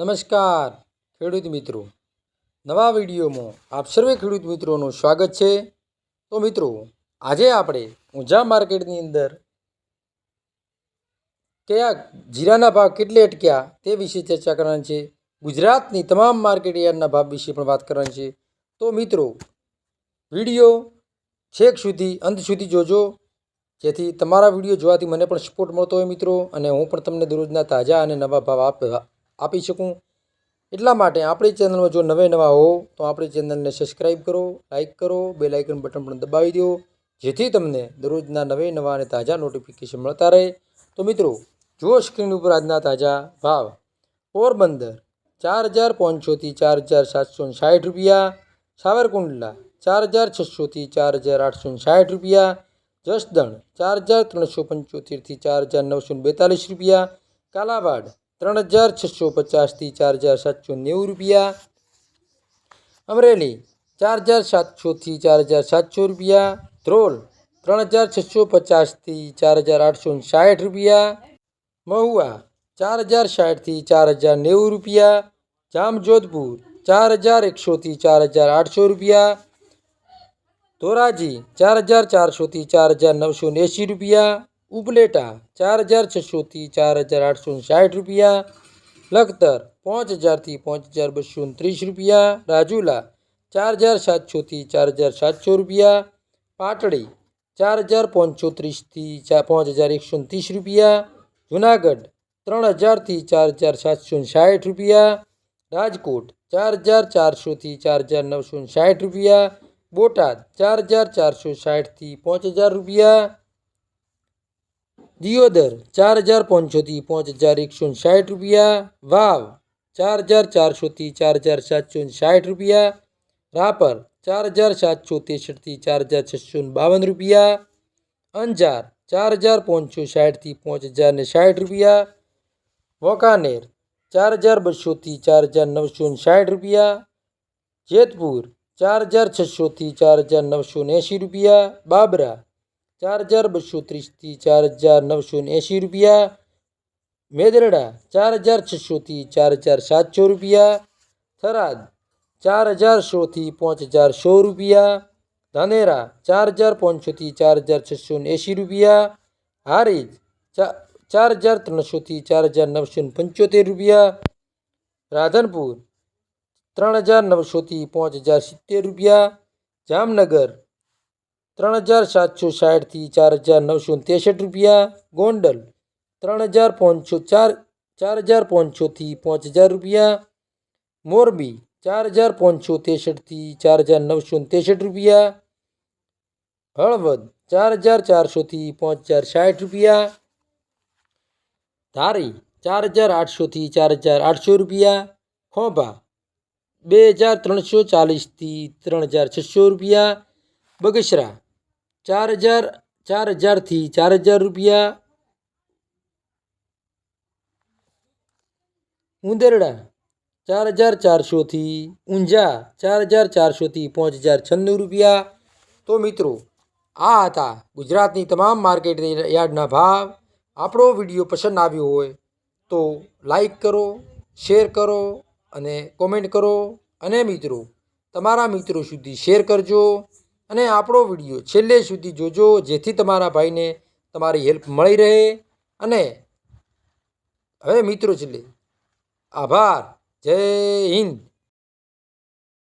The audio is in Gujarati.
નમસ્કાર ખેડૂત મિત્રો નવા વિડીયોમાં આપ સર્વે ખેડૂત મિત્રોનું સ્વાગત છે તો મિત્રો આજે આપણે ઊંઝા માર્કેટની અંદર કયા જીરાના ભાવ કેટલે અટક્યા તે વિશે ચર્ચા કરવાની છે ગુજરાતની તમામ માર્કેટ યાર્ડના ભાવ વિશે પણ વાત કરવાની છે તો મિત્રો વિડીયો છેક સુધી અંત સુધી જોજો જેથી તમારા વિડીયો જોવાથી મને પણ સપોર્ટ મળતો હોય મિત્રો અને હું પણ તમને દરરોજના તાજા અને નવા ભાવ આપવા આપી શકું એટલા માટે આપણી ચેનલમાં જો નવે નવા હો તો આપણી ચેનલને સબસ્ક્રાઈબ કરો લાઇક કરો બે લાઇકન બટન પણ દબાવી દો જેથી તમને દરરોજના નવે નવા અને તાજા નોટિફિકેશન મળતા રહે તો મિત્રો જુઓ સ્ક્રીન ઉપર આજના તાજા ભાવ પોરબંદર ચાર હજાર પાંચસોથી ચાર હજાર સાતસો સાઠ રૂપિયા સાવરકુંડલા ચાર હજાર છસોથી ચાર હજાર આઠસો સાઠ રૂપિયા જસદણ ચાર હજાર ત્રણસો પંચોતેરથી ચાર હજાર નવસો બેતાલીસ રૂપિયા કાલાવાડ तरह हज़ार छ सौ पचास थी चार हज़ार सात सौ नेव रुपया अमरेली चार हज़ार सात सौ थी चार हज़ार सात सौ रुपया ध्रोल तर हज़ार छ सौ पचास थी चार हज़ार आठ सौ साठ रुपया महुआ चार हज़ार साठ थी चार हज़ार नेव रुपया जामजोधपुर चार हज़ार एक सौ थी चार हज़ार आठ सौ रुपया धोराजी चार हज़ार चार सौ थी चार हज़ार नौ सौ एसी रुपया ઉપલેટા ચાર હજાર છસોથી ચાર હજાર આઠસો સાઠ રૂપિયા લખતર પાંચ હજારથી પાંચ હજાર બસો ત્રીસ રૂપિયા રાજુલા ચાર હજાર સાતસોથી ચાર હજાર સાતસો રૂપિયા પાટડી ચાર હજાર પાંચસો ત્રીસથી ચાર પાંચ હજાર એકસો ત્રીસ રૂપિયા જુનાગઢ ત્રણ હજારથી ચાર હજાર સાતસો સાઠ રૂપિયા રાજકોટ ચાર હજાર ચારસોથી ચાર હજાર નવસો સાઠ રૂપિયા બોટાદ ચાર હજાર ચારસો સાઠથી પાંચ હજાર રૂપિયા जियो दर चार हजार पौचो थी पाँच हजार एक सौ साठ रुपया वाव चार हजार चार सौ थी चार हजार सात सौ साठ रुपया रापर चार हजार सात सौ तेसठ थी चार हजार छः सौ बावन रुपया अंजार चार हजार सौ साठ थी पाँच हजार ने साठ रुपया वकानेर चार हजार बसो थी चार हजार नौ सौ साठ रुपया जेतपुर चार हजार छः सौ थी चार हजार नौ सौ ऐसी रुपया बाबरा चार हज़ार बसो त्रिस्ती चार हज़ार नौ सौ उन्यासी रुपया मेदरड़ा चार हज़ार छः सौ थी चार हज़ार सात सौ रुपया थराद चार हज़ार सौ थी पाँच हज़ार सौ रुपया धानेरा चार हज़ार पाँच सौ थी चार हज़ार छः सौ उन्यासी रुपया हारिज चार हज़ार तरह सौ थी चार हज़ार नौ सौ पंचोतेर रुपया राधनपुर तरह हज़ार नौ सौ थी पाँच हज़ार सित्तेर रुपया जामनगर 3760 થી 4963 રૂપિયા ગોંડલ 3504 450 થી 5000 રૂપિયા મોરબી 40763 થી 4963 રૂપિયા હળવદ 440 થી 5460 રૂપિયા ધારી 4800 થી 4800 રૂપિયા ખોબા 2340 થી 3600 રૂપિયા બગેશરા ચાર હજાર ચાર હજારથી ચાર હજાર રૂપિયા ઉંદરડા ચાર હજાર ચારસોથી ઊંઝા ચાર હજાર ચારસોથી પાંચ હજાર છન્નું રૂપિયા તો મિત્રો આ હતા ગુજરાતની તમામ માર્કેટ યાર્ડના ભાવ આપણો વિડીયો પસંદ આવ્યો હોય તો લાઈક કરો શેર કરો અને કોમેન્ટ કરો અને મિત્રો તમારા મિત્રો સુધી શેર કરજો અને આપણો વિડીયો છેલ્લે સુધી જોજો જેથી તમારા ભાઈને તમારી હેલ્પ મળી રહે અને હવે મિત્રો છેલ્લે આભાર જય હિન્દ